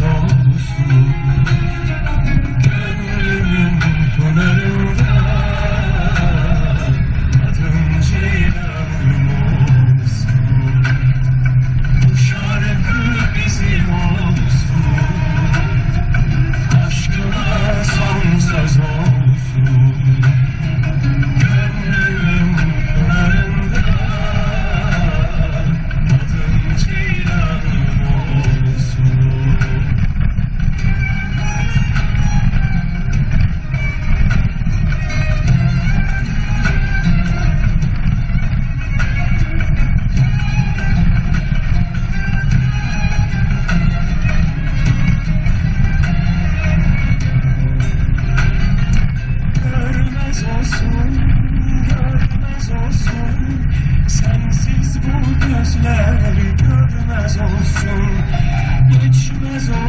都是。gözleri görmez olsun Geçmez olsun